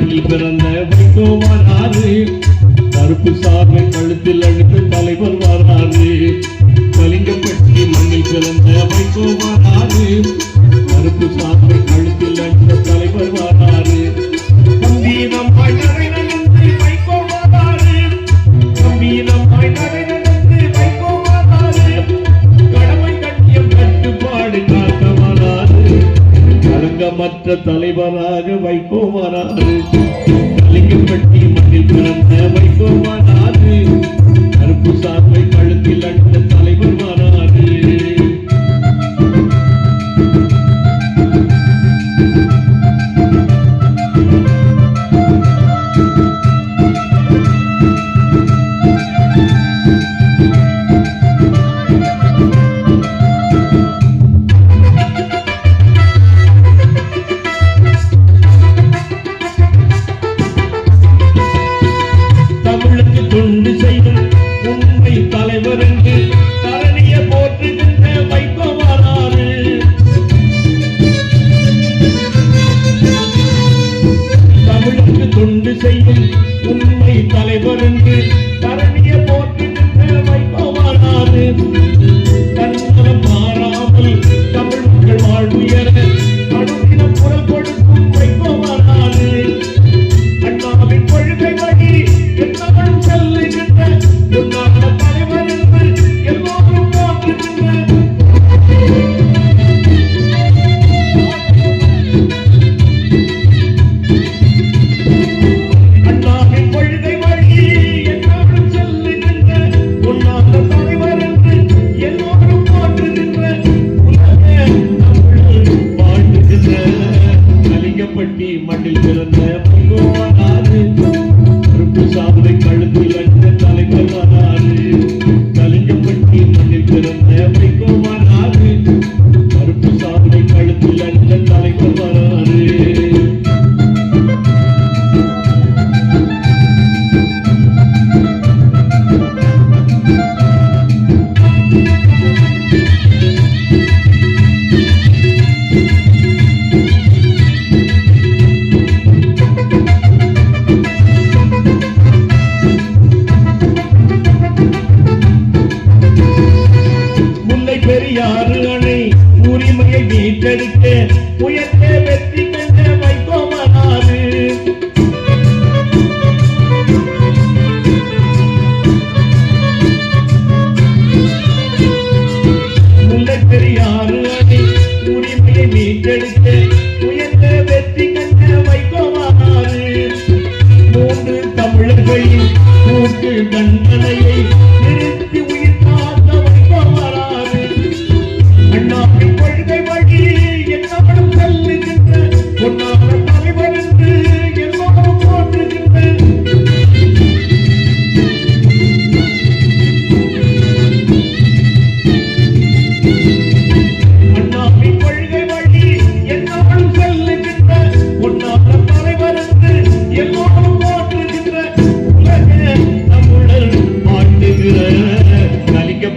மண்ணில் பிறந்த வைகோ வராது கருப்பு சார்பை கழுத்தில் அழுத்து தலைவர் வராது கலிங்கப்பட்டி மண்ணில் பிறந்த வைகோ வராது மன்னராக வைகோமானாறு கலிங்கப்பட்டி மண்ணில் பிறந்த வைகோமானாறு கருப்பு சார் Thank you.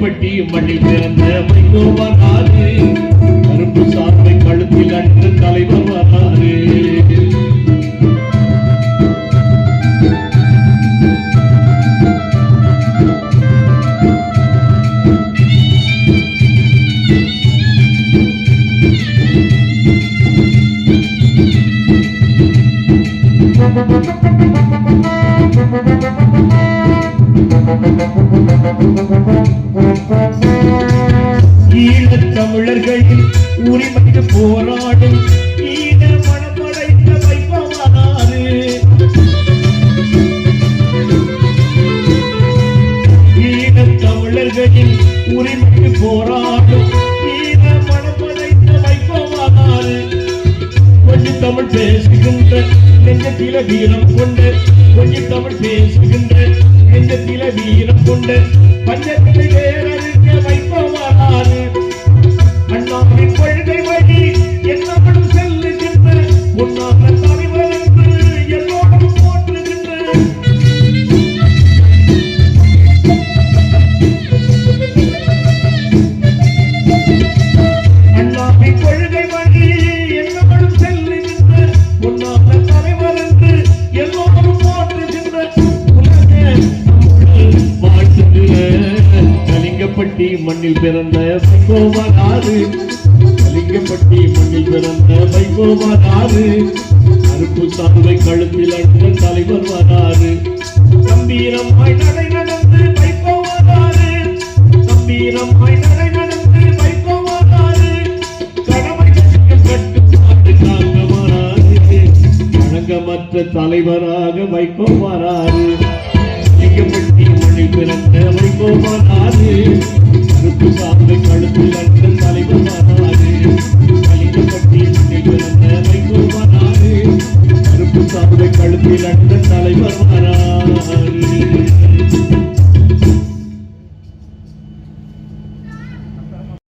பட்டி மண்ணில் பிறந்த வைகோவராது கருப்பு சார் தமிழ் பேசுகின்ற நெஞ்சத்தில வீரம் கொண்டு கொஞ்சம் தமிழ் பேசுகின்ற நெஞ்சத்தில வீரம் கொண்டு பஞ்சத்திலே கலிங்கப்பட்டி மண்ணில் பிறந்த வைகோவராறு கலிங்கப்பட்டி மண்ணில் பிறந்த வைகோவராறு கருப்பு சாதுவை கழுத்தில் அணிந்த தலைவர் வராறு. கம்பீரமாய் நடை நடந்து வைகோவராறு கம்பீரமாய் நடை நடந்து வைகோவராறு கடமை தலைவராக வைகோ வராறு. லிங்கப்பட்டி மண்ணில் பிறந்த வைகோ வராறு கருப்பு சாந்தை கழுத்தில் அன்ற தலைவர் வராறு கலிங்கப்பட்டி மண்ணில் பிறந்த வைகோ வராறு கருப்பு சாந்தை கழுத்தில் அன்ற